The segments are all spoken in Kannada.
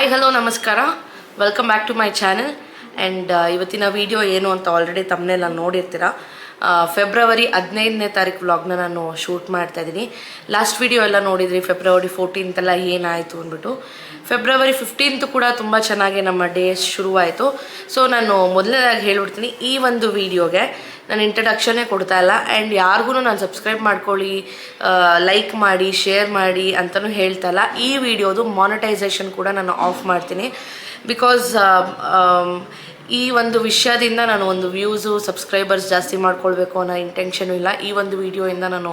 ಹಾಯ್ ಹಲೋ ನಮಸ್ಕಾರ. Welcome back to my channel and ಇವತ್ತಿನ ವಿಡಿಯೋ ಏನು ಅಂತ ಆಲ್ರೆಡಿ ತಮ್ಮನೆಲ್ಲ ನೋಡಿರ್ತೀರ. ಫೆಬ್ರವರಿ ಹದಿನೈದನೇ ತಾರೀಕು ವ್ಲಾಗ್ನ ನಾನು ಶೂಟ್ ಮಾಡ್ತಾ ಇದ್ದೀನಿ. ಲಾಸ್ಟ್ ವಿಡಿಯೋ ಎಲ್ಲ ನೋಡಿದ್ರಿ ಫೆಬ್ರವರಿ ಫೋರ್ಟೀನ್ತೆಲ್ಲ ಏನಾಯಿತು ಅಂದ್ಬಿಟ್ಟು. ಫೆಬ್ರವರಿ ಫಿಫ್ಟೀನ್ತು ಕೂಡ ತುಂಬ ಚೆನ್ನಾಗಿ ನಮ್ಮ ಡೇ ಶುರುವಾಯಿತು. ಸೊ ನಾನು ಮೊದಲನೇದಾಗಿ ಹೇಳ್ಬಿಡ್ತೀನಿ ಈ ಒಂದು ವಿಡಿಯೋಗೆ ನಾನು ಇಂಟ್ರಡಕ್ಷನ್ನೇ ಕೊಡ್ತಾ ಇಲ್ಲ. ಆ್ಯಂಡ್ ಯಾರಿಗೂ ನಾನು ಸಬ್ಸ್ಕ್ರೈಬ್ ಮಾಡ್ಕೊಳ್ಳಿ ಲೈಕ್ ಮಾಡಿ ಶೇರ್ ಮಾಡಿ ಅಂತಲೂ ಹೇಳ್ತಾ ಇಲ್ಲ. ಈ ವಿಡಿಯೋದು ಮಾನಿಟೈಸೇಷನ್ ಕೂಡ ನಾನು ಆಫ್ ಮಾಡ್ತೀನಿ. ಬಿಕಾಸ್ ಈ ಒಂದು ವಿಷಯದಿಂದ ನಾನು ಒಂದು ವ್ಯೂಸು ಸಬ್ಸ್ಕ್ರೈಬರ್ಸ್ ಜಾಸ್ತಿ ಮಾಡ್ಕೊಳ್ಬೇಕು ಅನ್ನೋ ಇಂಟೆನ್ಷನು ಇಲ್ಲ. ಈ ಒಂದು ವಿಡಿಯೋಯಿಂದ ನಾನು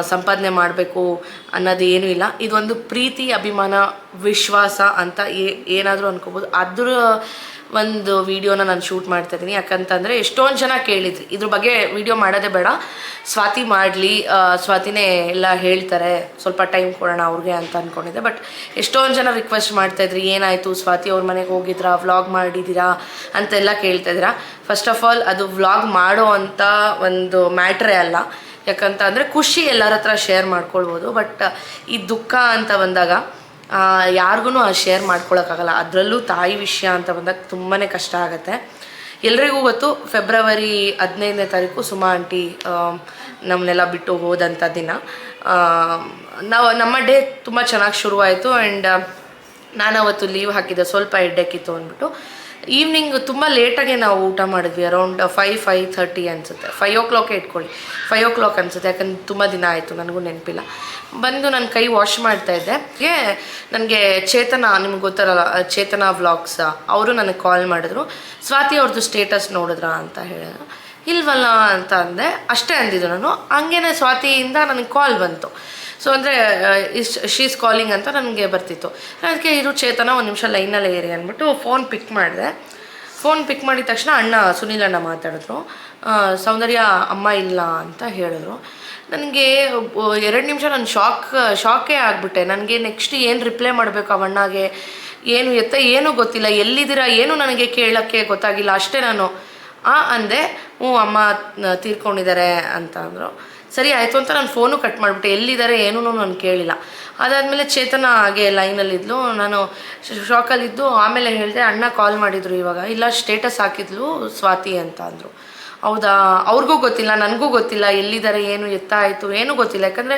ಸಂಪಾದನೆ ಮಾಡಬೇಕು ಅನ್ನೋದು ಏನೂ ಇಲ್ಲ. ಇದೊಂದು ಪ್ರೀತಿ, ಅಭಿಮಾನ, ವಿಶ್ವಾಸ ಅಂತ ಏನಾದರೂ ಅನ್ಕೋಬೋದು. ಅದ್ರ ಒಂದು ವಿಡಿಯೋನ ನಾನು ಶೂಟ್ ಮಾಡ್ತಾ ಇದ್ದೀನಿ. ಯಾಕಂತಂದರೆ ಎಷ್ಟೊಂದು ಜನ ಕೇಳಿದ್ರಿ. ಇದ್ರ ಬಗ್ಗೆ ವಿಡಿಯೋ ಮಾಡೋದೇ ಬೇಡ. ಸ್ವಾತಿ ಮಾಡಲಿ ಸ್ವಾತಿನೇ ಎಲ್ಲ ಹೇಳ್ತಾರೆ. ಸ್ವಲ್ಪ ಟೈಮ್ ಕೊಡೋಣ ಅವ್ರಿಗೆ ಅಂತ ಅಂದ್ಕೊಂಡಿದ್ದೆ ಬಟ್ ಎಷ್ಟೊಂದು ಜನ ರಿಕ್ವೆಸ್ಟ್ ಮಾಡ್ತಾಯಿದ್ರಿ ಏನಾಯಿತು ಸ್ವಾತಿ, ಅವ್ರ ಮನೆಗೆ ಹೋಗಿದ್ರಾ? ವ್ಲಾಗ್ ಮಾಡಿದ್ದೀರಾ ಅಂತೆಲ್ಲ ಕೇಳ್ತಾ ಇದ್ದೀರಾ ಫಸ್ಟ್ ಆಫ್ ಆಲ್ ಅದು ವ್ಲಾಗ್ ಮಾಡೋ ಅಂತ ಒಂದು ಮ್ಯಾಟ್ರೇ ಅಲ್ಲ. ಯಾಕಂತ ಅಂದರೆ ಖುಷಿ ಎಲ್ಲರ ಹತ್ರ ಶೇರ್ ಮಾಡ್ಕೊಳ್ಬೋದು. ಬಟ್ ಈ ದುಃಖ ಅಂತ ಬಂದಾಗ ಯಾರಿಗೂ ಆ ಶೇರ್ ಮಾಡ್ಕೊಳ್ಳೋಕ್ಕಾಗಲ್ಲ ಅದರಲ್ಲೂ ತಾಯಿ ವಿಷಯ ಅಂತ ಬಂದಾಗ ತುಂಬಾ ಕಷ್ಟ ಆಗುತ್ತೆ. ಎಲ್ರಿಗೂ ಗೊತ್ತು ಫೆಬ್ರವರಿ ಹದಿನೈದನೇ ತಾರೀಕು ಸುಮಾ ಆಂಟಿ ನಮ್ಮನ್ನೆಲ್ಲ ಬಿಟ್ಟು ಹೋದಂಥ ದಿನ. ನಾವು, ನಮ್ಮ ಡೇ ತುಂಬ ಚೆನ್ನಾಗಿ ಶುರುವಾಯಿತು. ಆ್ಯಂಡ್ ನಾನು ಅವತ್ತು ಲೀವ್ ಹಾಕಿದ್ದೆ. ಸ್ವಲ್ಪ ಹೆಡ್ಡೆಕ್ಕಿತ್ತು ಅಂದ್ಬಿಟ್ಟು. ಈವ್ನಿಂಗ್ ತುಂಬ ಲೇಟಾಗೆ ನಾವು ಊಟ ಮಾಡಿದ್ವಿ ಅರೌಂಡ್ ಫೈವ್ ಫೈವ್ ಥರ್ಟಿ ಅನಿಸುತ್ತೆ. ಫೈವ್ ಓ ಕ್ಲಾಕೇ ಇಟ್ಕೊಳ್ಳಿ. ಫೈವ್ ಓ ಕ್ಲಾಕ್ ಅನಿಸುತ್ತೆ, ಯಾಕಂದ್ರೆ ತುಂಬ ದಿನ ಆಯಿತು, ನನಗೂ ನೆನಪಿಲ್ಲ. ಬಂದು ನನ್ನ ಕೈ ವಾಶ್ ಮಾಡ್ತಾ ಇದ್ದೆ. ನನಗೆ ಚೇತನ, ನಿಮ್ಗೆ ಗೊತ್ತಾರಲ್ಲ ಚೇತನ ವ್ಲಾಗ್ಸ ಅವರು ನನಗೆ ಕಾಲ್ ಮಾಡಿದ್ರು. ಸ್ವಾತಿ ಅವ್ರದ್ದು ಸ್ಟೇಟಸ್ ನೋಡಿದ್ರಾ ಅಂತ ಹೇಳಿದ್ರು. ಇಲ್ವಲ್ಲ ಅಂತ ಅಂದೆ. ಅಷ್ಟೇ ಅಂದಿದ್ದು ನಾನು. ಹಂಗೇನೆ ಸ್ವಾತಿಯಿಂದ ನನಗೆ ಕಾಲ್ ಬಂತು. ಸೊ ಅಂದರೆ ಇಸ್ ಶೀಸ್ ಕಾಲಿಂಗ್ ಅಂತ ನನಗೆ ಬರ್ತಿತ್ತು. ಅದಕ್ಕೆ ಇರು ಚೇತನ ಒಂದು ನಿಮಿಷ ಲೈನಲ್ಲೇ ಏರಿ ಅಂದ್ಬಿಟ್ಟು ಫೋನ್ ಪಿಕ್ ಮಾಡಿದೆ. ಫೋನ್ ಪಿಕ್ ಮಾಡಿದ ತಕ್ಷಣ ಅಣ್ಣ ಸುನೀಲ್ ಅಣ್ಣ ಮಾತಾಡಿದ್ರು. ಸೌಂದರ್ಯ ಅಮ್ಮ ಇಲ್ಲ ಅಂತ ಹೇಳಿದ್ರು. ನನಗೆ ಎರಡು ನಿಮಿಷ ನಾನು ಶಾಕ್ ಶಾಕೇ ಆಗಿಬಿಟ್ಟೆ. ನನಗೆ ನೆಕ್ಸ್ಟ್ ಏನು ರಿಪ್ಲೈ ಮಾಡಬೇಕು ಅವಣ್ಣಗೆ ಏನು ಎತ್ತ, ಏನೂ ಗೊತ್ತಿಲ್ಲ. ಎಲ್ಲಿದ್ದೀರಾ, ಏನು ನನಗೆ ಕೇಳೋಕ್ಕೆ ಗೊತ್ತಾಗಿಲ್ಲ. ಅಷ್ಟೇ ನಾನು. ಆ, ಅಂದೆ, ಹ್ಞೂ, ಅಮ್ಮ ತೀರ್ಕೊಂಡಿದ್ದಾರೆ ಅಂತ ಅಂದರು. ಸರಿ, ಆಯಿತು ಅಂತ ನಾನು ಫೋನು ಕಟ್ ಮಾಡಿಬಿಟ್ಟೆ. ಎಲ್ಲಿದ್ದಾರೆ ಏನು ನಾನು ಕೇಳಿಲ್ಲ. ಅದಾದಮೇಲೆ ಚೇತನ ಹಾಗೆ ಲೈನಲ್ಲಿದ್ಲು ನಾನು ಶಾಕಲ್ಲಿದ್ದು ಆಮೇಲೆ ಹೇಳಿದೆ, ಅಣ್ಣ ಕಾಲ್ ಮಾಡಿದರು ಇವಾಗ. ಇಲ್ಲ ಸ್ಟೇಟಸ್ ಹಾಕಿದ್ಲು ಸ್ವಾತಿ ಅಂತ ಅಂದರು. ಹೌದಾ? ಅವ್ರಿಗೂ ಗೊತ್ತಿಲ್ಲ, ನನಗೂ ಗೊತ್ತಿಲ್ಲ, ಎಲ್ಲಿದ್ದಾರೆ, ಏನು ಎತ್ತ ಆಯಿತು, ಏನೂ ಗೊತ್ತಿಲ್ಲ. ಯಾಕಂದರೆ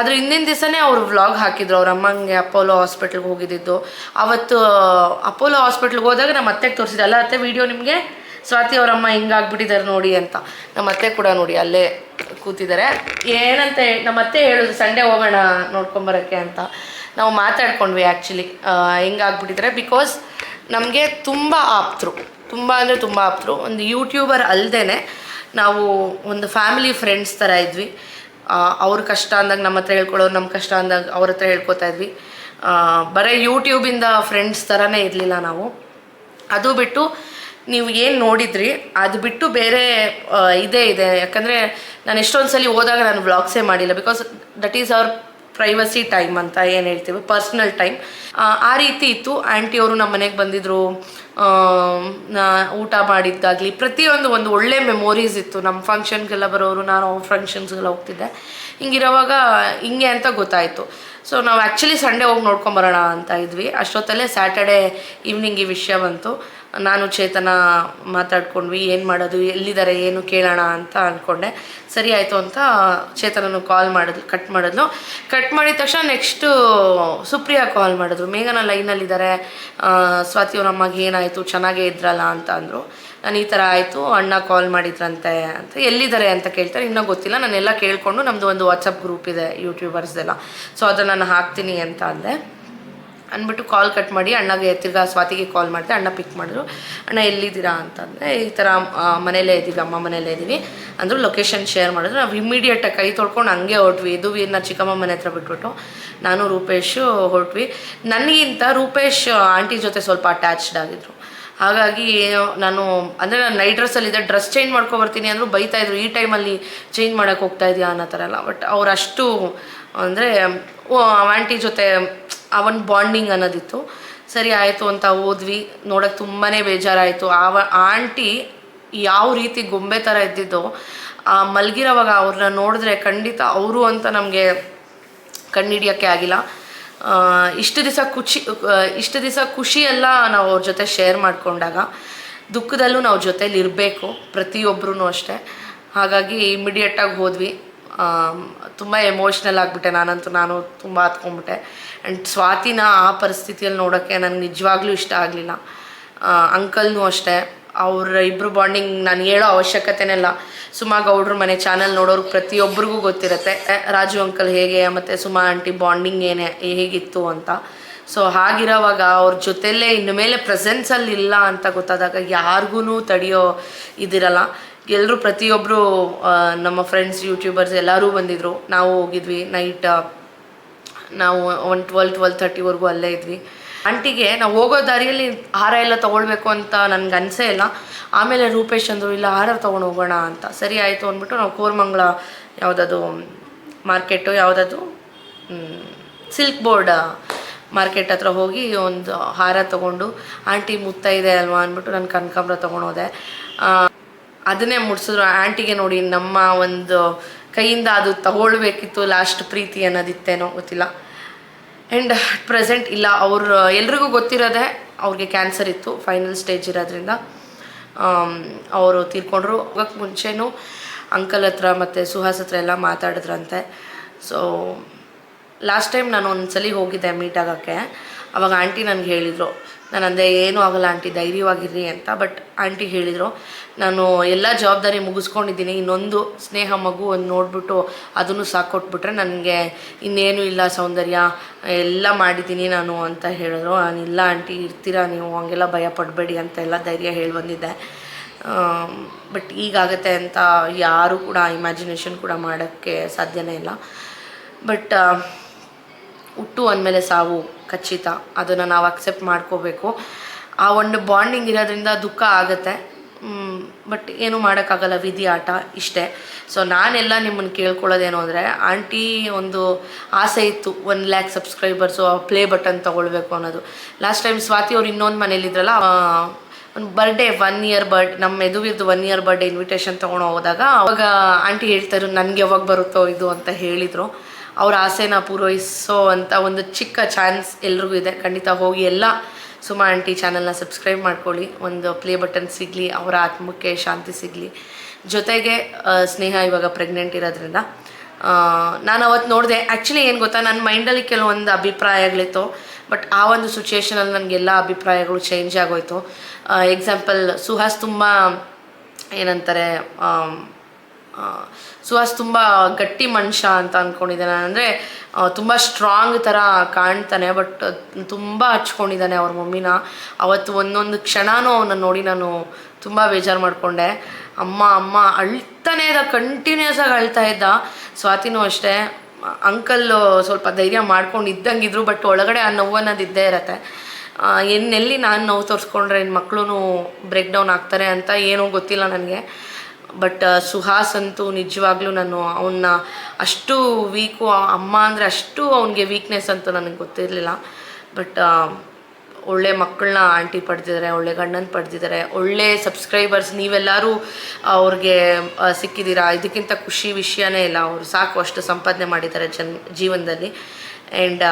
ಅದ್ರ ಹಿಂದಿನ ದಿವಸನೇ ಅವರು ವ್ಲಾಗ್ ಹಾಕಿದ್ರು. ಅವ್ರ ಅಮ್ಮಂಗೆ ಅಪೋಲೋ ಹಾಸ್ಪಿಟ್ಲ್ಗೆ ಹೋಗಿದ್ದಿದ್ದು ಅವತ್ತು ಅಪೋಲೋ ಹಾಸ್ಪಿಟ್ಲ್ಗೆ ಹೋದಾಗ ನಮ್ಮ ಅತ್ತೆಗೆ ತೋರಿಸಿದೆ ಅಲ್ಲ, ಅತ್ತೆ ವಿಡಿಯೋ ನಿಮಗೆ? ಸ್ವಾತಿ ಅವರಮ್ಮ ಹಿಂಗಾಗ್ಬಿಟ್ಟಿದ್ದಾರೆ ನೋಡಿ ಅಂತ. ನಮ್ಮ ಅತ್ತೆ ಕೂಡ ನೋಡಿ ಅಲ್ಲೇ ಕೂತಿದ್ದಾರೆ. ಏನಂತ ನಮ್ಮ ಅತ್ತೆ ಹೇಳಿದ್ರು ಸಂಡೇ ಹೋಗೋಣ ನೋಡ್ಕೊಂಬರೋಕ್ಕೆ ಅಂತ. ನಾವು ಮಾತಾಡ್ಕೊಂಡ್ವಿ ಆ್ಯಕ್ಚುಲಿ ಹಿಂಗಾಗ್ಬಿಟ್ಟಿದ್ದಾರೆ ಬಿಕಾಸ್ ನಮಗೆ ತುಂಬ ಆಪ್ತರು. ತುಂಬ ಅಂದರೆ ತುಂಬ ಆಪ್ತರು. ಒಂದು ಯೂಟ್ಯೂಬರ್ ಅಲ್ಲದೇ ನಾವು ಒಂದು ಫ್ಯಾಮಿಲಿ ಫ್ರೆಂಡ್ಸ್ ಥರ ಇದ್ವಿ. ಅವ್ರ ಕಷ್ಟ ಅಂದಾಗ ನಮ್ಮ ಹತ್ರ ಹೇಳ್ಕೊಳ್ಳೋರು ನಮ್ಮ ಕಷ್ಟ ಅಂದಾಗ ಅವ್ರ ಹತ್ರ ಹೇಳ್ಕೊತಾ ಇದ್ವಿ. ಬರೀ ಯೂಟ್ಯೂಬಿಂದ ಫ್ರೆಂಡ್ಸ್ ಥರನೇ ಇರಲಿಲ್ಲ ನಾವು. ಅದು ಬಿಟ್ಟು ನೀವು ಏನು ನೋಡಿದ್ರಿ? ಅದು ಬಿಟ್ಟು ಬೇರೆ ಇದೇ ಇದೆ. ಯಾಕಂದರೆ ನಾನು ಎಷ್ಟೊಂದು ಸಲ ಹೋದಾಗ ನಾನು ವ್ಲಾಗ್ಸೇ ಮಾಡಿಲ್ಲ. Because that is our privacy time ಅಂತ ಏನು ಹೇಳ್ತೀವಿ? ಪರ್ಸ್ನಲ್ ಟೈಮ್ ಆ ರೀತಿ ಇತ್ತು. ಆಂಟಿ ಅವರು ನಮ್ಮ ಮನೆಗೆ ಬಂದಿದ್ದರು ಊಟ ಮಾಡಿದ್ದಾಗಲಿ, ಪ್ರತಿಯೊಂದು ಒಂದು ಒಳ್ಳೆ ಮೆಮೊರೀಸ್ ಇತ್ತು. ನಮ್ಮ ಫಂಕ್ಷನ್ಗೆಲ್ಲ ಬರೋರು, ನಾನು ಅವ್ರ ಫಂಕ್ಷನ್ಸ್ಗೆಲ್ಲ ಹೋಗ್ತಿದ್ದೆ. ಹಿಂಗಿರೋವಾಗ ಹಿಂಗೆ ಅಂತ ಗೊತ್ತಾಯಿತು. ಸೊ ನಾವು ಆ್ಯಕ್ಚುಲಿ ಸಂಡೇ ಹೋಗಿ ನೋಡ್ಕೊಂಬರೋಣ ಅಂತ ಇದ್ವಿ. ಅಷ್ಟೊತ್ತಲ್ಲೇ ಸ್ಯಾಟರ್ಡೇ ಈವ್ನಿಂಗ್ ಈ ವಿಷಯ ಬಂತು. ನಾನು ಚೇತನ ಮಾತಾಡ್ಕೊಂಡ್ವಿ, ಏನು ಮಾಡೋದು, ಎಲ್ಲಿದ್ದಾರೆ, ಏನು ಕೇಳೋಣ ಅಂತ ಅಂದ್ಕೊಂಡೆ ಸರಿ ಆಯಿತು ಅಂತ ಚೇತನನು ಕಾಲ್ ಮಾಡಿದ್ಲು ಕಟ್ ಮಾಡಿದ್ಲು. ಕಟ್ ಮಾಡಿದ ತಕ್ಷಣ ನೆಕ್ಸ್ಟು ಸುಪ್ರಿಯಾ ಕಾಲ್ ಮಾಡಿದ್ರು. ಮೇಘನ ಲೈನಲ್ಲಿದ್ದಾರೆ ಸ್ವಾತಿ ಅವ್ರ ಅಮ್ಮಗೆ ಏನಾಯಿತು, ಚೆನ್ನಾಗೇ ಇದ್ರಲ್ಲ ಅಂತ ಅಂದರು. ನಾನು ಈ ಥರ ಆಯಿತು, ಅಣ್ಣ ಕಾಲ್ ಮಾಡಿದ್ರಂತೆ ಅಂತ. ಎಲ್ಲಿದ್ದಾರೆ ಅಂತ ಕೇಳ್ತಾರೆ, ಇನ್ನೂ ಗೊತ್ತಿಲ್ಲ. ನಾನೆಲ್ಲ ಕೇಳಿಕೊಂಡು ನಮ್ಮದು ಒಂದು ವಾಟ್ಸಪ್ ಗ್ರೂಪ್ ಇದೆ ಯೂಟ್ಯೂಬರ್ಸ್ದೆಲ್ಲ ಸೊ ಅದನ್ನು ನಾನು ಹಾಕ್ತೀನಿ ಅಂತ ಅಂದೆ. ಅಂದ್ಬಿಟ್ಟು ಕಾಲ್ ಕಟ್ ಮಾಡಿ ಅಣ್ಣಗೆ ತಿರ್ಗಾ ಸ್ವಾತಿಗೆ ಕಾಲ್ ಮಾಡಿದೆ, ಅಣ್ಣ ಪಿಕ್ ಮಾಡಿದ್ರು. ಅಣ್ಣ ಎಲ್ಲಿದ್ದೀರಾ ಅಂತಂದರೆ, ಈ ಥರ ಮನೇಲೇ ಇದ್ದೀವಿ, ಅಮ್ಮ ಮನೇಲೇ ಇದ್ದೀವಿ ಅಂದರು ಲೊಕೇಶನ್ ಶೇರ್ ಮಾಡಿದ್ರು. ನಾವು ಇಮ್ಮಿಡಿಯೇಟಾಗಿ ಕೈ ತೊಳ್ಕೊಂಡು ಹಂಗೆ ಹೊರಟ್ವಿ. ಇದು ವೀರ್ನ ಚಿಕ್ಕಮ್ಮ ಮನೆ ಹತ್ರ ಬಿಟ್ಬಿಟ್ಟು ನಾನು ರೂಪೇಶು ಹೊರಟ್ವಿ. ನನಗಿಂತ ರೂಪೇಶ್ ಆಂಟಿ ಜೊತೆ ಸ್ವಲ್ಪ ಅಟ್ಯಾಚ್ಡ್ ಆಗಿದ್ರು. ಹಾಗಾಗಿ ನಾನು, ಅಂದರೆ ನಾನು ನೈಟ್ ಡ್ರೆಸ್ಸಲ್ಲಿದ್ದೆ ಡ್ರೆಸ್ ಚೇಂಜ್ ಮಾಡ್ಕೊ ಬರ್ತೀನಿ ಅಂದರು ಬೈತಾ ಇದ್ರು. ಈ ಟೈಮಲ್ಲಿ ಚೇಂಜ್ ಮಾಡೋಕ್ಕೆ ಹೋಗ್ತಾ ಇದೆಯಾ ಅನ್ನೋ ಥರ ಎಲ್ಲ. ಬಟ್ ಅವರಷ್ಟು ಅಂದರೆ ಆಂಟಿ ಜೊತೆ ಅವನ್ ಬಾಂಡಿಂಗ್ ಅನ್ನೋದಿತ್ತು. ಸರಿ ಆಯಿತು ಅಂತ ಹೋದ್ವಿ ನೋಡೋಕೆ ತುಂಬಾ ಬೇಜಾರಾಯಿತು. ಆವ ಆಂಟಿ ಯಾವ ರೀತಿ ಗೊಂಬೆ ಥರ ಇದ್ದಿದ್ದು ಆ ಮಲಗಿರೋವಾಗ ಅವ್ರನ್ನ ನೋಡಿದ್ರೆ ಖಂಡಿತ ಅವರು ಅಂತ ನಮಗೆ ಕಂಡುಹಿಡಿಯೋಕ್ಕೆ ಆಗಿಲ್ಲ. ಆ, ಇಷ್ಟು ದಿವಸ ಖುಷಿ ಆ, ಇಷ್ಟು ದಿವಸ ಖುಷಿಯೆಲ್ಲ ನಾವು ಅವ್ರ ಜೊತೆ ಶೇರ್ ಮಾಡಿಕೊಂಡಾಗ ದುಃಖದಲ್ಲೂ ನಾವು ಜೊತೇಲಿ ಇರಬೇಕು ಪ್ರತಿಯೊಬ್ಬರೂ ಅಷ್ಟೇ. ಹಾಗಾಗಿ ಇಮಿಡಿಯೇಟಾಗಿ ಹೋದ್ವಿ. ತುಂಬ ಎಮೋಷ್ನಲ್ ಆಗಿಬಿಟ್ಟೆ. ನಾನಂತೂ ನಾನು ತುಂಬ ಹತ್ಕೊಂಡ್ಬಿಟ್ಟೆ ಆ್ಯಂಡ್ ಸ್ವಾತಿನ ಆ ಪರಿಸ್ಥಿತಿಯಲ್ಲಿ ನೋಡೋಕ್ಕೆ ನನಗೆ ನಿಜವಾಗ್ಲೂ ಇಷ್ಟ ಆಗಲಿಲ್ಲ. ಅಂಕಲ್ನೂ ಅಷ್ಟೇ. ಅವ್ರ ಇಬ್ಬರು ಬಾಂಡಿಂಗ್ ನಾನು ಹೇಳೋ ಅವಶ್ಯಕತೆನೇ ಇಲ್ಲ ಸುಮಾ ಗೌಡ್ರ ಮನೆ ಚಾನಲ್ ನೋಡೋರು ಪ್ರತಿಯೊಬ್ಬರಿಗೂ ಗೊತ್ತಿರುತ್ತೆ. ರಾಜು ಅಂಕಲ್ ಹೇಗೆ, ಮತ್ತು ಸುಮಾ ಆಂಟಿ ಬಾಂಡಿಂಗ್ ಏನೇ ಹೇಗಿತ್ತು ಅಂತ. ಸೊ ಹಾಗಿರೋವಾಗ ಅವ್ರ ಜೊತೆಲ್ಲೇ ಇನ್ನು ಮೇಲೆ ಪ್ರೆಸೆನ್ಸಲ್ಲಿ ಇಲ್ಲ ಅಂತ ಗೊತ್ತಾದಾಗ ಯಾರಿಗೂ ತಡೆಯೋ ಇದಿರಲ್ಲ. ಎಲ್ಲರೂ ಪ್ರತಿಯೊಬ್ಬರು ನಮ್ಮ ಫ್ರೆಂಡ್ಸ್ ಯೂಟ್ಯೂಬರ್ಸ್ ಎಲ್ಲರೂ ಬಂದಿದ್ದರು ನಾವು ಹೋಗಿದ್ವಿ ನೈಟ್ ನಾವು ಒನ್ ಟ್ವೆಲ್ ಟ್ವೆಲ್ ತರ್ಟಿವರೆಗೂ ಅಲ್ಲೇ ಇದ್ವಿ. ಆಂಟಿಗೆ ನಾವು ಹೋಗೋ ದಾರಿಯಲ್ಲಿ ಹಾರ ಎಲ್ಲ ತೊಗೊಳ್ಬೇಕು ಅಂತ ನನಗೆ ಅನಿಸೇ ಇಲ್ಲ. ಆಮೇಲೆ ರೂಪೇಶ್ ಅಂದರು, ಇಲ್ಲ, ಹಾರ ತೊಗೊಂಡು ಹೋಗೋಣ ಅಂತ. ಸರಿ ಆಯಿತು ಅಂದ್ಬಿಟ್ಟು ನಾವು ಕೋರ್ಮಂಗ್ಲ ಯಾವುದದು, ಮಾರ್ಕೆಟು ಯಾವುದದು ಸಿಲ್ಕ್ ಬೋರ್ಡ್ ಮಾರ್ಕೆಟ್ ಹತ್ರ ಹೋಗಿ ಒಂದು ಹಾರ ತೊಗೊಂಡು, ಆಂಟಿ ಮುತ್ತ ಇದೆ ಅಲ್ವಾ? ಅಂದ್ಬಿಟ್ಟು ನಾನು ಕನಕಾಂಬ್ರ ತೊಗೊಂಡೋದೆ ಅದನ್ನೇ ಮುಡಿಸಿದ್ರು. ಆಂಟಿಗೆ ನೋಡಿ ನಮ್ಮ ಒಂದು ಕೈಯಿಂದ ಅದು ತಗೊಳ್ಬೇಕಿತ್ತು ಲಾಸ್ಟ್ ಪ್ರೀತಿ ಅನ್ನೋದಿತ್ತೇನೋ ಗೊತ್ತಿಲ್ಲ. ಆ್ಯಂಡ್ ಪ್ರೆಸೆಂಟ್ ಇಲ್ಲ, ಅವರು, ಎಲ್ರಿಗೂ ಗೊತ್ತಿರೋದೆ ಅವ್ರಿಗೆ ಕ್ಯಾನ್ಸರ್ ಇತ್ತು ಫೈನಲ್ ಸ್ಟೇಜ್ ಇರೋದ್ರಿಂದ. ಅವರು ತೀರ್ಕೊಂಡ್ರು. ಹೋಗೋಕ್ಕೆ ಮುಂಚೆನೂ ಅಂಕಲ್ ಹತ್ರ ಮತ್ತು ಸುಹಾಸ್ ಹತ್ರ ಎಲ್ಲ ಮಾತಾಡಿದ್ರಂತೆ. ಸೊ ಲಾಸ್ಟ್ ಟೈಮ್ ನಾನು ಒಂದ್ಸಲಿ ಹೋಗಿದ್ದೆ ಮೀಟ್ ಆಗೋಕ್ಕೆ. ಅವಾಗ ಆಂಟಿ ನನಗೆ ಹೇಳಿದರು ನಾನು ಏನೂ ಆಗಲ್ಲ ಆಂಟಿ, ಧೈರ್ಯವಾಗಿರ್ರಿ ಅಂತ. ಬಟ್ ಆಂಟಿ ಹೇಳಿದರು, ನಾನು ಎಲ್ಲ ಜವಾಬ್ದಾರಿ ಮುಗಿಸ್ಕೊಂಡಿದ್ದೀನಿ. ಇನ್ನೊಂದು ಸ್ನೇಹ, ಮಗು ಒಂದು ನೋಡಿಬಿಟ್ಟು ಅದನ್ನು ಸಾಕೊಟ್ಬಿಟ್ರೆ ನನಗೆ ಇನ್ನೇನು ಇಲ್ಲ ಸೌಂದರ್ಯ. ಎಲ್ಲ ಮಾಡಿದ್ದೀನಿ ನಾನು ಅಂತ ಹೇಳಿದ್ರು. ನಾನು, ಇಲ್ಲ ಆಂಟಿ, ಇರ್ತೀರಾ ನೀವು? ಹಂಗೆಲ್ಲ ಭಯ ಪಡಬೇಡಿ ಅಂತ ಎಲ್ಲ ಧೈರ್ಯ ಹೇಳಿ ಬಂದಿದ್ದೆ. ಬಟ್ ಈಗಾಗತ್ತೆ ಅಂತ ಯಾರೂ ಕೂಡ ಇಮ್ಯಾಜಿನೇಷನ್ ಕೂಡ ಮಾಡೋಕ್ಕೆ ಸಾಧ್ಯನೇ ಇಲ್ಲ. ಬಟ್ ಹುಟ್ಟು ಅಂದಮೇಲೆ ಸಾವು, ಖಚಿತ. ಅದನ್ನು ನಾವು ಅಕ್ಸೆಪ್ಟ್ ಮಾಡ್ಕೋಬೇಕು. ಆ ಒಂದು ಬಾಂಡಿಂಗ್ ಇರೋದ್ರಿಂದ ದುಃಖ ಆಗುತ್ತೆ. ಬಟ್ ಏನು ಮಾಡೋಕ್ಕಾಗಲ್ಲ, ವಿಧಿ ಆಟ ಇಷ್ಟೇ. ಸೊ ನಾನೆಲ್ಲ ನಿಮ್ಮನ್ನು ಕೇಳ್ಕೊಳ್ಳೋದೇನು ಅಂದರೆ, ಆಂಟಿ ಒಂದು ಆಸೆ ಇತ್ತು one lakh subscribers play button ತೊಗೊಳ್ಬೇಕು ಅನ್ನೋದು. ಲಾಸ್ಟ್ ಟೈಮ್ ಸ್ವಾತಿ ಅವ್ರು ಇನ್ನೊಂದು ಮನೇಲಿದ್ರಲ್ಲ ಒಂದು ಬರ್ಡೇ ಒನ್ ಇಯರ್ ಬರ್ಡ್ ನಮ್ಮ ಮೆದುವಿದ್ದು ಒನ್ ಇಯರ್ ಬರ್ಡೇ ಇನ್ವಿಟೇಷನ್ ತೊಗೊಂಡು ಹೋದಾಗ, ಅವಾಗ ಆಂಟಿ ಹೇಳ್ತಾರೆ ನನಗೆ ಯಾವಾಗ ಬರುತ್ತೋ ಇದು ಅಂತ ಹೇಳಿದರು. ಅವ್ರ ಆಸೆನ ಪೂರೈಸೋ ಅಂತ ಒಂದು ಚಿಕ್ಕ ಚಾನ್ಸ್ ಎಲ್ರಿಗೂ ಇದೆ. ಖಂಡಿತ ಹೋಗಿ ಎಲ್ಲ ಸುಮಾ ಆಂಟಿ ಚಾನಲ್ನ ಸಬ್ಸ್ಕ್ರೈಬ್ ಮಾಡ್ಕೊಳ್ಳಿ. ಒಂದು ಪ್ಲೇ ಬಟನ್ ಸಿಗಲಿ, ಅವರ ಆತ್ಮಕ್ಕೆ ಶಾಂತಿ ಸಿಗಲಿ. ಜೊತೆಗೆ ಸ್ನೇಹ ಇವಾಗ ಪ್ರೆಗ್ನೆಂಟ್ ಇರೋದ್ರಿಂದ ನಾನು ಅವತ್ತು ನೋಡಿದೆ. ಆ್ಯಕ್ಚುಲಿ ಏನು ಗೊತ್ತಾ ನನ್ನ ಮೈಂಡಲ್ಲಿ ಕೆಲವೊಂದು ಅಭಿಪ್ರಾಯಗಳಿತ್ತು ಬಟ್ ಆ ಒಂದು ಸಿಚುಯೇಷನಲ್ಲಿ ನನಗೆಲ್ಲ ಅಭಿಪ್ರಾಯಗಳು ಚೇಂಜ್ ಆಗೋಯ್ತು. ಎಕ್ಸಾಂಪಲ್ ಸುಹಾಸ್ ತುಂಬ, ಏನಂತಾರೆ ಸುಹಾಸ್ ತುಂಬ ಗಟ್ಟಿ ಮನುಷ್ಯ ಅಂತ ಅಂದ್ಕೊಂಡಿದ್ದಾನೆ ಅಂದರೆ ತುಂಬ ಸ್ಟ್ರಾಂಗ್ ಥರ ಕಾಣ್ತಾನೆ ಬಟ್ ತುಂಬ ಹಚ್ಕೊಂಡಿದ್ದಾನೆ ಅವ್ರ ಮಮ್ಮಿನ. ಅವತ್ತು ಒಂದೊಂದು ಕ್ಷಣನೂ ಅವನ್ನ ನೋಡಿ ನಾನು ತುಂಬ ಬೇಜಾರು ಮಾಡಿಕೊಂಡೆ. ಅಮ್ಮ ಅಮ್ಮ ಅಳ್ತಾನೆ ಇದ್ದ ಕಂಟಿನ್ಯೂಸ್ ಆಗಿ ಅಳ್ತಾ ಇದ್ದ. ಸ್ವಾತಿನೂ ಅಷ್ಟೇ ಅಂಕಲ್ಲು ಸ್ವಲ್ಪ ಧೈರ್ಯ ಮಾಡ್ಕೊಂಡು ಇದ್ದಂಗಿದ್ರು ಬಟ್ ಒಳಗಡೆ ಆ ನೋವು ಅನ್ನೋದು ಇದ್ದೇ ಇರತ್ತೆ. ಎನ್ನೆಲ್ಲಿ ನಾನು ನೋವು ತೋರಿಸ್ಕೊಂಡ್ರೆ ಇನ್ನು ಮಕ್ಕಳು ಬ್ರೇಕ್ ಡೌನ್ ಆಗ್ತಾರೆ ಅಂತ ಏನೂ ಗೊತ್ತಿಲ್ಲ ನನಗೆ. ಬಟ್ ಸುಹಾಸ್ ಅಂತೂ ನಿಜವಾಗ್ಲೂ ನಾನು ಅವನ್ನ ಅಷ್ಟು ವೀಕು ಅಮ್ಮ ಅಂದರೆ ಅಷ್ಟು ಅವನಿಗೆ ವೀಕ್ನೆಸ್ ಅಂತ ನನಗೆ ಗೊತ್ತಿರಲಿಲ್ಲ. ಬಟ್ ಒಳ್ಳೆ ಮಕ್ಕಳನ್ನ ಆಂಟಿ ಪಡೆದಿದ್ದಾರೆ ಒಳ್ಳೆ ಗಂಡನ ಪಡೆದಿದ್ದಾರೆ ಒಳ್ಳೆ ಸಬ್ಸ್ಕ್ರೈಬರ್ಸ್ ನೀವೆಲ್ಲರೂ ಅವ್ರಿಗೆ ಸಿಕ್ಕಿದ್ದೀರಾ ಇದಕ್ಕಿಂತ ಖುಷಿ ವಿಷಯನೇ ಇಲ್ಲ. ಅವರು ಸಾಕು ಅಷ್ಟು ಸಂಪಾದನೆ ಮಾಡಿದ್ದಾರೆ ಜನ್, ಜೀವನದಲ್ಲಿ. ಆ್ಯಂಡ್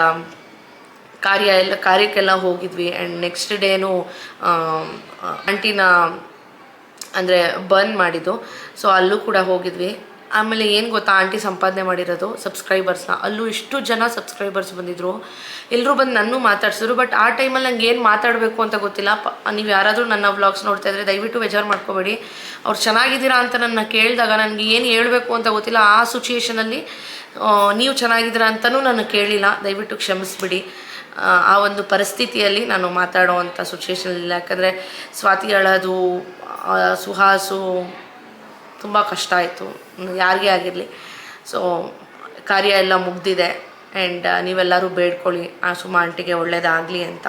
ಕಾರ್ಯ ಎಲ್ಲ, ಕಾರ್ಯಕ್ಕೆಲ್ಲ ಹೋಗಿದ್ವಿ. ಆ್ಯಂಡ್ ನೆಕ್ಸ್ಟ್ ಡೇನು ಆಂಟಿನ ಅಂದರೆ ಬರ್ನ್ ಮಾಡಿದ್ದು. ಸೊ ಅಲ್ಲೂ ಕೂಡ ಹೋಗಿದ್ವಿ. ಆಮೇಲೆ ಏನು ಗೊತ್ತಾ, ಆಂಟಿ ಸಂಪಾದನೆ ಮಾಡಿರೋದು ಸಬ್ಸ್ಕ್ರೈಬರ್ಸ್ನ ಅಲ್ಲೂ ಇಷ್ಟು ಜನ ಸಬ್ಸ್ಕ್ರೈಬರ್ಸ್ ಬಂದಿದ್ರು. ಎಲ್ಲರೂ ಬಂದು ನನ್ನೂ ಮಾತಾಡ್ಸಿದ್ರು ಬಟ್ ಆ ಟೈಮಲ್ಲಿ ನಂಗೆ ಏನು ಮಾತಾಡಬೇಕು ಅಂತ ಗೊತ್ತಿಲ್ಲ. ನೀವು ಯಾರಾದರೂ ನನ್ನ ವ್ಲಾಗ್ಸ್ ನೋಡ್ತಾ ಇದ್ರೆ ದಯವಿಟ್ಟು ಬೇಜಾರು ಮಾಡ್ಕೋಬೇಡಿ. ಅವ್ರು ಚೆನ್ನಾಗಿದ್ದೀರಾ ಅಂತ ನನ್ನ ಕೇಳಿದಾಗ ನನಗೆ ಏನು ಹೇಳಬೇಕು ಅಂತ ಗೊತ್ತಿಲ್ಲ. ಆ ಸಿಚುಯೇಷನಲ್ಲಿ ನೀವು ಚೆನ್ನಾಗಿದ್ದೀರಾ ಅಂತಲೂ ನಾನು ಕೇಳಿಲ್ಲ. ದಯವಿಟ್ಟು ಕ್ಷಮಿಸ್ಬಿಡಿ. ಆ, ಒಂದು ಪರಿಸ್ಥಿತಿಯಲ್ಲಿ ನಾನು ಮಾತಾಡುವಂಥ ಸಿಚುಯೇಷನ್ ಇಲ್ಲ. ಯಾಕಂದರೆ ಸ್ವಾತಿ ಅಳೋದು ಸುಹಾಸು ತುಂಬ ಕಷ್ಟ ಆಯಿತು. ಯಾರಿಗೇ ಆಗಿರಲಿ. ಸೊ ಕಾರ್ಯ ಎಲ್ಲ ಮುಗ್ದಿದೆ. ಆ್ಯಂಡ್ ನೀವೆಲ್ಲರೂ ಬೇಡ್ಕೊಳ್ಳಿ. ಆ ಸುಮಾ ಆಂಟಿಗೆ ಒಳ್ಳೇದಾಗಲಿ ಅಂತ.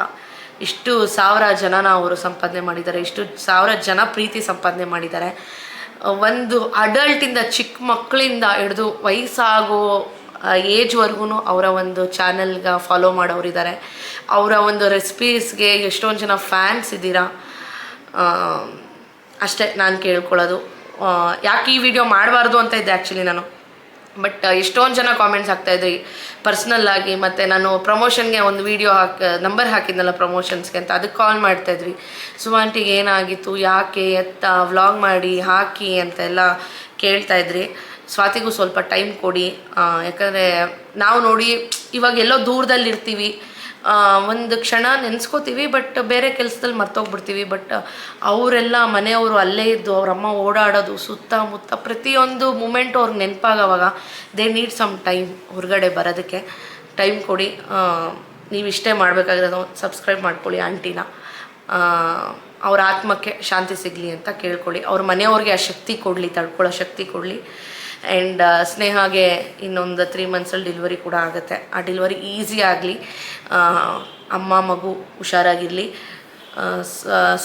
ಇಷ್ಟು ಸಾವಿರ ಜನನ ಅವರು ಸಂಪಾದನೆ ಮಾಡಿದ್ದಾರೆ. ಇಷ್ಟು ಸಾವಿರ ಜನ ಪ್ರೀತಿ ಸಂಪಾದನೆ ಮಾಡಿದ್ದಾರೆ. ಒಂದು ಅಡಲ್ಟಿಂದ ಚಿಕ್ಕ ಮಕ್ಕಳಿಂದ ಹಿಡಿದು ವಯಸ್ಸಾಗೋ ಏಜ್ವರೆಗೂ ಅವರ ಒಂದು ಚಾನಲ್ಗೆ ಫಾಲೋ ಮಾಡೋರಿದ್ದಾರೆ ಅವರ ಒಂದು ರೆಸಿಪೀಸ್ಗೆ ಎಷ್ಟೊಂದು ಜನ ಫ್ಯಾನ್ಸ್ ಇದ್ದೀರಾ? ಅಷ್ಟೇ ನಾನು ಕೇಳ್ಕೊಳ್ಳೋದು. ಯಾಕೆ ಈ ವಿಡಿಯೋ ಮಾಡಬಾರ್ದು ಅಂತ ಇದ್ದೆ ಆ್ಯಕ್ಚುಲಿ ನಾನು. ಬಟ್ ಎಷ್ಟೊಂದು ಜನ ಕಾಮೆಂಟ್ಸ್ ಆಗ್ತಾಯಿದ್ರಿ ಪರ್ಸ್ನಲ್ಲಾಗಿ ಮತ್ತು ನಾನು ಪ್ರಮೋಷನ್ಗೆ ಒಂದು ವೀಡಿಯೋ ಹಾಕಿ ನಂಬರ್ ಹಾಕಿದ್ನಲ್ಲ ಪ್ರಮೋಷನ್ಸ್ಗೆ ಅಂತ ಅದಕ್ಕೆ ಕಾಲ್ ಮಾಡ್ತಾಯಿದ್ವಿ ಸುಮಾಂಟಿಗೆ ಏನಾಗಿತ್ತು? ಯಾಕೆ ಎತ್ತ? ವ್ಲಾಗ್ ಮಾಡಿ, ಹಾಕಿ ಅಂತೆಲ್ಲ ಕೇಳ್ತಾಯಿದ್ರಿ ಸ್ವಾತಿಗೂ ಸ್ವಲ್ಪ ಟೈಮ್ ಕೊಡಿ. ಯಾಕಂದರೆ ನಾವು ನೋಡಿ ಇವಾಗ ಎಲ್ಲೋ ದೂರದಲ್ಲಿ ಇರ್ತೀವಿ ಒಂದು ಕ್ಷಣ ನೆನೆಸ್ಕೋತೀವಿ ಬಟ್ ಬೇರೆ ಕೆಲಸದಲ್ಲಿ ಮರ್ತೋಗ್ಬಿಡ್ತೀವಿ. ಬಟ್ ಅವರೆಲ್ಲ ಮನೆಯವರು ಅಲ್ಲೇ ಇದ್ದು ಅವರಮ್ಮ ಓಡಾಡೋದು, ಸುತ್ತಮುತ್ತ ಪ್ರತಿಯೊಂದು ಮೂಮೆಂಟು ಅವ್ರಿಗೆ ನೆನಪಾಗವಾಗ ದೇ ನೀಡ್ ಸಮ್ ಟೈಮ್ ಹೊರಗಡೆ ಬರೋದಕ್ಕೆ. ಟೈಮ್ ಕೊಡಿ. ನೀವು ಇಷ್ಟೇ ಮಾಡಬೇಕಾಗಿರೋದು ಸಬ್ಸ್ಕ್ರೈಬ್ ಮಾಡ್ಕೊಳ್ಳಿ ಆಂಟಿನ ಅವ್ರ ಆತ್ಮಕ್ಕೆ ಶಾಂತಿ ಸಿಗಲಿ ಅಂತ ಕೇಳ್ಕೊಳ್ಳಿ. ಅವ್ರ ಮನೆಯವ್ರಿಗೆ ಆ ಶಕ್ತಿ ಕೊಡಲಿ, ತಡ್ಕೊಳ್ಳೋ ಶಕ್ತಿ ಕೊಡಲಿ. ಆ್ಯಂಡ್ ಸ್ನೇಹಾಗೆ ಇನ್ನೊಂದು ತ್ರೀ ಮಂತ್ಸಲ್ಲಿ ಡೆಲಿವರಿ ಕೂಡ ಆಗುತ್ತೆ. ಆ ಡೆಲಿವರಿ ಈಸಿ ಆಗಲಿ. ಅಮ್ಮ, ಮಗು ಹುಷಾರಾಗಿರಲಿ.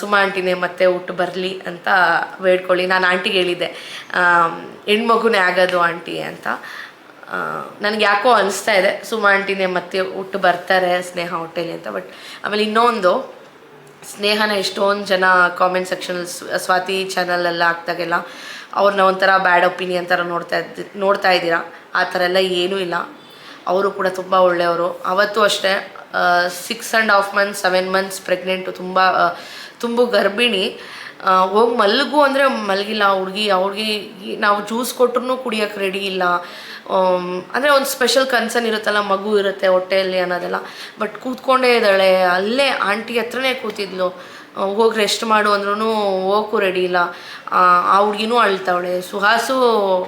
ಸುಮ ಆಂಟಿನೇ ಮತ್ತೆ ಊಟ ಬರಲಿ ಅಂತ ಬೇಡ್ಕೊಳ್ಳಿ. ನಾನು ಆಂಟಿಗೆ ಹೇಳಿದ್ದೆ. ಹೆಣ್ಮಗುನೇ ಆಗೋದು ಆಂಟಿ ಅಂತ. ನನಗೆ ಯಾಕೋ ಅನಿಸ್ತಾ ಇದೆ. ಸುಮ ಆಂಟಿನೇ ಮತ್ತೆ ಹುಟ್ಟು ಬರ್ತಾರೆ ಸ್ನೇಹ ಹೊಟ್ಟೆಲಿ ಅಂತ. ಬಟ್ ಆಮೇಲೆ ಇನ್ನೊಂದು, ಸ್ನೇಹನ ಎಷ್ಟೊಂದು ಜನ ಕಾಮೆಂಟ್ ಸೆಕ್ಷನಲ್ಲಿ ಸ್ವಾತಿ ಚಾನಲೆಲ್ಲ ಹಾಕ್ದಾಗೆಲ್ಲ ಅವ್ರನ್ನ ಒಂಥರ ಬ್ಯಾಡ್ ಒಪಿನಿಯನ್ ಥರ ನೋಡ್ತಾ ಇದ್ದ, ನೋಡ್ತಾ ಇದ್ದೀರಾ? ಆ ಥರ ಎಲ್ಲ ಏನೂ ಇಲ್ಲ. ಅವರು ಕೂಡ ತುಂಬ ಒಳ್ಳೆಯವರು. ಅವತ್ತು ಅಷ್ಟೇ six and half months seven months pregnant ತುಂಬ ತುಂಬ ಗರ್ಭಿಣಿ. ಹೋಗಿ ಮಲಗು ಅಂದರೆ ಮಲಗಿಲ್ಲ. ಹುಡುಗಿ ಅವ್ರಿಗೆ ನಾವು ಜ್ಯೂಸ್ ಕೊಟ್ರು ಕುಡಿಯೋಕ್ಕೆ ರೆಡಿ ಇಲ್ಲ. ಅಂದರೆ ಒಂದು ಸ್ಪೆಷಲ್ ಕನ್ಸರ್ನ್ ಇರುತ್ತಲ್ಲ, ಮಗು ಇರುತ್ತೆ ಹೊಟ್ಟೆಯಲ್ಲಿ ಅನ್ನೋದೆಲ್ಲ. ಬಟ್ ಕೂತ್ಕೊಂಡೇ ಇದ್ದಾಳೆ. ಅಲ್ಲೇ ಆಂಟಿ ಹತ್ರನೇ ಕೂತಿದ್ಲು. ಹೋಗಿ ರೆಸ್ಟ್ ಮಾಡು ಅಂದ್ರೂ ಹೋಗು ರೆಡಿ ಇಲ್ಲ. ಆ, ಹುಡುಗಿನೂ ಅಳ್ತಾವಳೆ ಸುಹಾಸು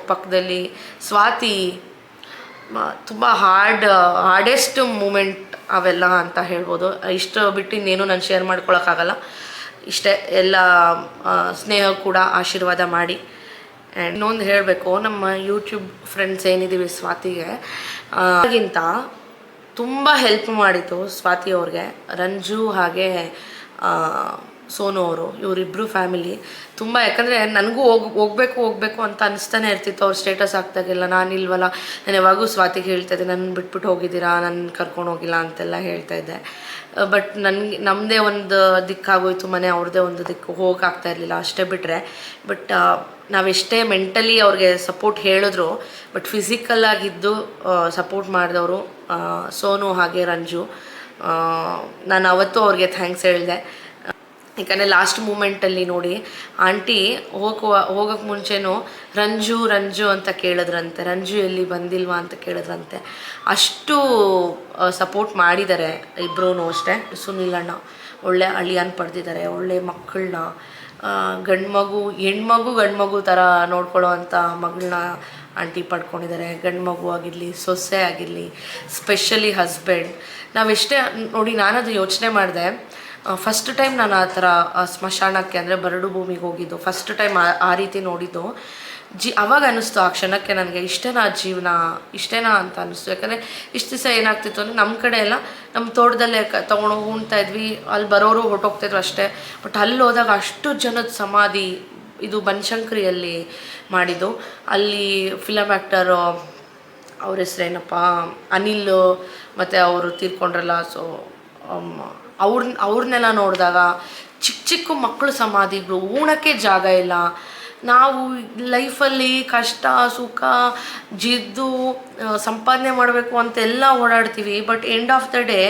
ಪಕ್ಕದಲ್ಲಿ ಸ್ವಾತಿ ತುಂಬ ಹಾರ್ಡ್ ಹಾರ್ಡೆಸ್ಟ್ ಮೂಮೆಂಟ್ ಅವೆಲ್ಲ ಅಂತ ಹೇಳ್ಬೋದು. ಇಷ್ಟು ಬಿಟ್ಟು ಇನ್ನೇನು ನಾನು ಶೇರ್ ಮಾಡ್ಕೊಳಕ್ಕಾಗಲ್ಲ. ಇಷ್ಟೇ ಎಲ್ಲ ಸ್ನೇಹ ಕೂಡ ಆಶೀರ್ವಾದ ಮಾಡಿ. ಆ್ಯಂಡ್ ಇನ್ನೊಂದು ಹೇಳಬೇಕು ನಮ್ಮ ಯೂಟ್ಯೂಬ್ ಫ್ರೆಂಡ್ಸ್ ಏನಿದ್ದೀವಿ ಸ್ವಾತಿಗೆ ಆಗಿಂತ ತುಂಬ ಹೆಲ್ಪ್ ಮಾಡಿತು ಸ್ವಾತಿ ಅವ್ರಿಗೆ. ರಂಜು ಹಾಗೆ ಸೋನು ಅವರು ಇವರಿಬ್ಬರು ಫ್ಯಾಮಿಲಿ ತುಂಬ, ಯಾಕಂದರೆ ನನಗೂ ಹೋಗ್, ಹೋಗ್ಬೇಕು, ಹೋಗಬೇಕು ಅಂತ ಅನಿಸ್ತಾನೆ ಇರ್ತಿತ್ತು. ಅವ್ರ ಸ್ಟೇಟಸ್ ಹಾಕ್ದಾಗೆಲ್ಲ ನಾನು ಇಲ್ವಲ್ಲ, ನಾನು ಯಾವಾಗೂ ಸ್ವಾತಿಗೆ ಹೇಳ್ತಾ ಇದ್ದೆ ನನ್ನ ಬಿಟ್ಬಿಟ್ಟು ಹೋಗಿದ್ದೀರಾ? ನನ್ನ ಕರ್ಕೊಂಡು ಹೋಗಿಲ್ಲ ಅಂತೆಲ್ಲ ಹೇಳ್ತಾ ಇದ್ದೆ. ಬಟ್ ನನಗೆ ನಮ್ಮದೇ ಒಂದು ದಿಕ್ಕಾಗೋಯ್ತು, ಮನೆ ಅವ್ರದ್ದೇ ಒಂದು ದಿಕ್ಕು. ಹೋಗಾಗ್ತಾ ಇರಲಿಲ್ಲ, ಅಷ್ಟೇ ಬಿಟ್ಟರೆ ಬಟ್ ನಾವೆಷ್ಟೇ ಮೆಂಟಲಿ ಅವ್ರಿಗೆ ಸಪೋರ್ಟ್ ಹೇಳಿದ್ರು ಬಟ್ ಫಿಸಿಕಲ್ ಆಗಿದ್ದು ಸಪೋರ್ಟ್ ಮಾಡಿದವರು ಸೋನು ಹಾಗೆ ರಂಜು. ನಾನು ಅವತ್ತು ಅವ್ರಿಗೆ ಥ್ಯಾಂಕ್ಸ್ ಹೇಳಿದೆ. ಯಾಕಂದರೆ ಲಾಸ್ಟ್ ಮೂಮೆಂಟಲ್ಲಿ ನೋಡಿ, ಆಂಟಿ, ಹೋಗುವ ಹೋಗೋಕ್ಕೆ ಮುಂಚೆನೂ ರಂಜು ರಂಜು ಅಂತ ಕೇಳಿದ್ರಂತೆ. ರಂಜು ಎಲ್ಲಿ ಬಂದಿಲ್ವಾ ಅಂತ ಕೇಳಿದ್ರಂತೆ. ಅಷ್ಟು ಸಪೋರ್ಟ್ ಮಾಡಿದ್ದಾರೆ ಇಬ್ಬರೂ ಅಷ್ಟೇ. ಸುನಿಲ್ ಅಣ್ಣ, ಒಳ್ಳೆ ಅಳಿಯನ್ ಪಡೆದಿದ್ದಾರೆ, ಒಳ್ಳೆ ಮಕ್ಕಳನ್ನ ಗಂಡು ಮಗು ಹೆಣ್ಮಗು ಗಂಡು ಮಗು ಥರ ನೋಡ್ಕೊಳ್ಳೋ ಅಂಥ ಮಗಳನ್ನ ಆಂಟಿ ಪಡ್ಕೊಂಡಿದ್ದಾರೆ, ಗಂಡು ಮಗು ಆಗಿರಲಿ, ಸೊಸೆ ಆಗಿರಲಿ ಸ್ಪೆಷಲಿ ಹಸ್ಬೆಂಡ್ ನಾವೆಷ್ಟೇ, ನೋಡಿ ನಾನದು ಯೋಚನೆ ಮಾಡಿದೆ ಫಸ್ಟ್ ಟೈಮ್ ನಾನು ಆ ಥರ ಸ್ಮಶಾನಕ್ಕೆ ಅಂದರೆ ಬರಡು ಭೂಮಿಗೆ ಹೋಗಿದ್ದು. ಫಸ್ಟ್ ಟೈಮ್ ಆ ರೀತಿ ನೋಡಿದ್ದು. ಜಿ, ಅವಾಗ ಅನ್ನಿಸ್ತು, ಆ ಕ್ಷಣಕ್ಕೆ ನನಗೆ ಇಷ್ಟೇನಾ ಜೀವನ, ಇಷ್ಟೇನಾ ಅಂತ ಅನ್ನಿಸ್ತು. ಯಾಕಂದರೆ ಇಷ್ಟು ದಿವಸ ಏನಾಗ್ತಿತ್ತು ಅಂದರೆ ನಮ್ಮ ಕಡೆ ಎಲ್ಲ ನಮ್ಮ ತೋಟದಲ್ಲೇ ಕ, ತೊಗೊಂಡು ಹೋಗ್ತಾ ಇದ್ವಿ, ಅಲ್ಲಿ ಬರೋರು ಹೊಟ್ಟೋಗ್ತಾಯಿದ್ರು ಅಷ್ಟೇ. ಬಟ್ ಅಲ್ಲಿ ಹೋದಾಗ ಅಷ್ಟು ಜನದ ಸಮಾಧಿ ಇದು ಬನಶಂಕರಿಯಲ್ಲಿ ಮಾಡಿದ್ದು. ಅಲ್ಲಿ ಫಿಲಮ್ ಆ್ಯಕ್ಟರು ಅವ್ರ ಹೆಸ್ರೇನಪ್ಪ ಅನಿಲ್ ಮತ್ತು ಅವರು ತೀರ್ಕೊಂಡ್ರಲ್ಲ ಸೊ ಅವ್ರ ಅವ್ರನ್ನೆಲ್ಲ ನೋಡಿದಾಗ ಚಿಕ್ಕ ಚಿಕ್ಕ ಮಕ್ಕಳು ಸಮಾಧಿಗಳು ಉಣಕ್ಕೆ ಜಾಗ ಇಲ್ಲ. ನಾವು ಲೈಫಲ್ಲಿ ಕಷ್ಟ, ಸುಖ, ಜಿದ್ದು ಸಂಪಾದನೆ ಮಾಡಬೇಕು ಅಂತೆಲ್ಲ ಓಡಾಡ್ತೀವಿ. But end of the day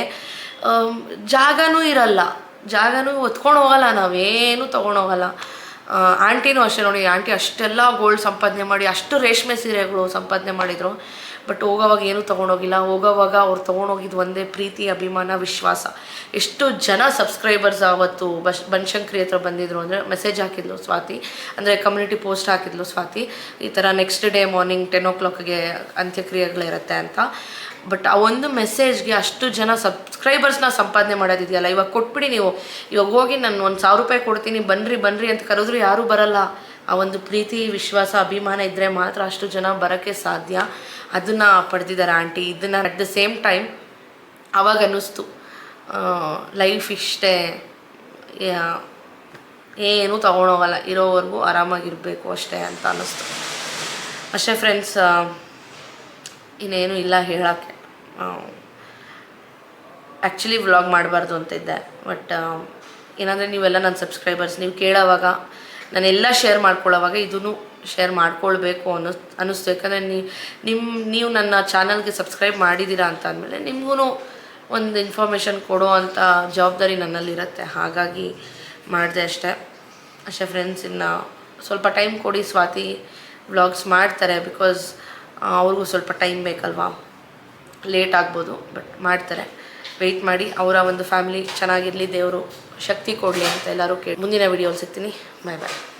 ಜಾಗನೂ ಇರಲ್ಲ. ಜಾಗನೂ ಹೊತ್ಕೊಂಡು ಹೋಗಲ್ಲ, ನಾವೇನು ತೊಗೊಂಡು ಹೋಗಲ್ಲ. ಆಂಟಿನೂ ಅಷ್ಟೇ ನೋಡಿ, ಆಂಟಿ ಅಷ್ಟೆಲ್ಲ ಗೋಲ್ಡ್ ಸಂಪಾದನೆ ಮಾಡಿ, ಅಷ್ಟು ರೇಷ್ಮೆ ಸೀರೆಗಳು ಸಂಪಾದನೆ ಮಾಡಿದರು. ಬಟ್ ಹೋಗೋವಾಗ ಏನೂ ತೊಗೊಂಡೋಗಿಲ್ಲ. ಹೋಗೋವಾಗ ಅವ್ರು ತೊಗೊಂಡೋಗಿದ್ದು ಒಂದೇ ಪ್ರೀತಿ, ಅಭಿಮಾನ, ವಿಶ್ವಾಸ. ಎಷ್ಟು ಜನ ಸಬ್ಸ್ಕ್ರೈಬರ್ಸ್ ಅವತ್ತು ಬಶ್, ಬನಶಂಕರಿ ಹತ್ರ ಬಂದಿದ್ರು ಅಂದರೆ ಮೆಸೇಜ್ ಹಾಕಿದ್ಲು ಸ್ವಾತಿ. ಅಂದರೆ ಕಮ್ಯುನಿಟಿ ಪೋಸ್ಟ್ ಹಾಕಿದ್ಲು ಸ್ವಾತಿ. ಈ ಥರ ನೆಕ್ಸ್ಟ್ ಡೇ ಮಾರ್ನಿಂಗ್ ಟೆನ್ ಓ ಕ್ಲಾಕ್ಗೆ ಅಂತ್ಯಕ್ರಿಯೆಗಳಿರುತ್ತೆ ಅಂತ. ಬಟ್ ಆ ಒಂದು ಮೆಸೇಜ್ಗೆ ಅಷ್ಟು ಜನ ಸಬ್ಸ್ಕ್ರೈಬರ್ಸ್ನ ಸಂಪಾದನೆ ಮಾಡೋದಿದೆಯಲ್ಲ, ಇವಾಗ ಕೊಟ್ಬಿಡಿ ನೀವು. ಇವಾಗ ಹೋಗಿ ನಾನು ಒಂದು ಸಾವಿರ ರೂಪಾಯಿ ಕೊಡ್ತೀನಿ ಬನ್ನಿರಿ ಬನ್ನಿರಿ ಅಂತ ಕರೆದ್ರು ಯಾರೂ ಬರಲ್ಲ. ಆ ಒಂದು ಪ್ರೀತಿ, ವಿಶ್ವಾಸ, ಅಭಿಮಾನ ಇದ್ದರೆ ಮಾತ್ರ ಅಷ್ಟು ಜನ ಬರೋಕ್ಕೆ ಸಾಧ್ಯ. ಅದನ್ನು ಪಡೆದಿದ್ದಾರೆ ಆಂಟಿ. ಇದನ್ನು ಅಟ್ ದ ಸೇಮ್ ಟೈಮ್ ಅವಾಗ ಅನ್ನಿಸ್ತು. ಲೈಫ್ ಇಷ್ಟೇ. ಏನೂ ತೊಗೊಂಡೋಗಲ್ಲ ಇರೋವರೆಗೂ ಆರಾಮಾಗಿರಬೇಕು ಅಷ್ಟೇ ಅಂತ ಅನ್ನಿಸ್ತು. ಅಷ್ಟೇ ಫ್ರೆಂಡ್ಸ್ ಇನ್ನೇನು ಇಲ್ಲ ಹೇಳೋಕ್ಕೆ. ಆ್ಯಕ್ಚುಲಿ ವ್ಲಾಗ್ ಮಾಡಬಾರ್ದು ಅಂತಿದ್ದೆ ಬಟ್ ಏನಂದರೆ ನೀವೆಲ್ಲ ನನ್ನ ಸಬ್ಸ್ಕ್ರೈಬರ್ಸ್ ನೀವು ಕೇಳೋವಾಗ, ನಾನೆಲ್ಲ ಶೇರ್ ಮಾಡ್ಕೊಳ್ಳೋವಾಗ ಇದೂ ಶೇರ್ ಮಾಡ್ಕೊಳ್ಬೇಕು ಅನ್ನೋ, ಅನ್ನಿಸ್ತು. ಯಾಕಂದರೆ ನೀ ನಿಮ್ಮ ನೀವು ನನ್ನ ಚಾನಲ್ಗೆ ಸಬ್ಸ್ಕ್ರೈಬ್ ಮಾಡಿದ್ದೀರಾ ಅಂತ ಅಂದಮೇಲೆ ನಿಮಗೂ ಒಂದು ಇನ್ಫಾರ್ಮೇಷನ್ ಕೊಡೋ ಅಂಥ ಜವಾಬ್ದಾರಿ ನನ್ನಲ್ಲಿರುತ್ತೆ. ಹಾಗಾಗಿ ಮಾಡಿದೆ ಅಷ್ಟೇ. ಅಷ್ಟೇ ಫ್ರೆಂಡ್ಸ್ ಇನ್ನು ಸ್ವಲ್ಪ ಟೈಮ್ ಕೊಡಿ ಸ್ವಾತಿ ವ್ಲಾಗ್ಸ್ ಮಾಡ್ತಾರೆ ಬಿಕಾಸ್ ಅವ್ರಿಗೂ ಸ್ವಲ್ಪ ಟೈಮ್ ಬೇಕಲ್ವಾ? ಲೇಟ್ ಆಗ್ಬೋದು ಬಟ್ ಮಾಡ್ತಾರೆ. ವೆಯ್ಟ್ ಮಾಡಿ, ಅವರ ಒಂದು ಫ್ಯಾಮಿಲಿ ಚೆನ್ನಾಗಿರಲಿ, ದೇವರು ಶಕ್ತಿ ಕೊಡಲಿ ಅಂತ ಎಲ್ಲರೂ ಕೇಳಿ. ಮುಂದಿನ ವಿಡಿಯೋಲಿ ಸಿಗ್ತೀನಿ. ಬಾಯ್ ಬಾಯ್